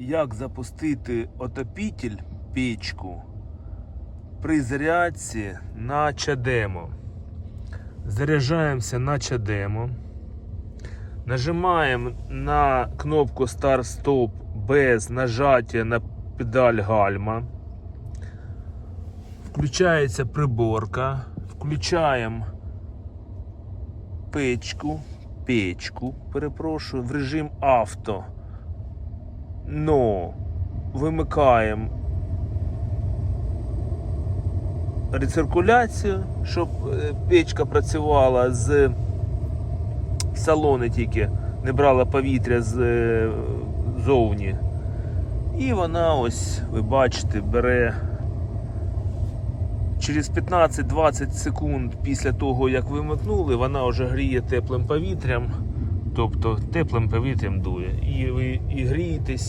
як запустити отопітель печку при зарядці на чадемо. Заряджаємося на чадемо. Нажимаємо на кнопку Start-Stop без нажаття на педаль гальма. Включається приборка. Включаємо печку, печку, перепрошую, в режим авто. Но вимикаємо рециркуляцію, щоб е, печка працювала з салони тільки, не брала повітря з е, зовні. І вона ось, ви бачите, бере через 15-20 секунд після того, як вимикнули, вона вже гріє теплим повітрям. Тобто теплим повітрям дує. І ви і грієтесь.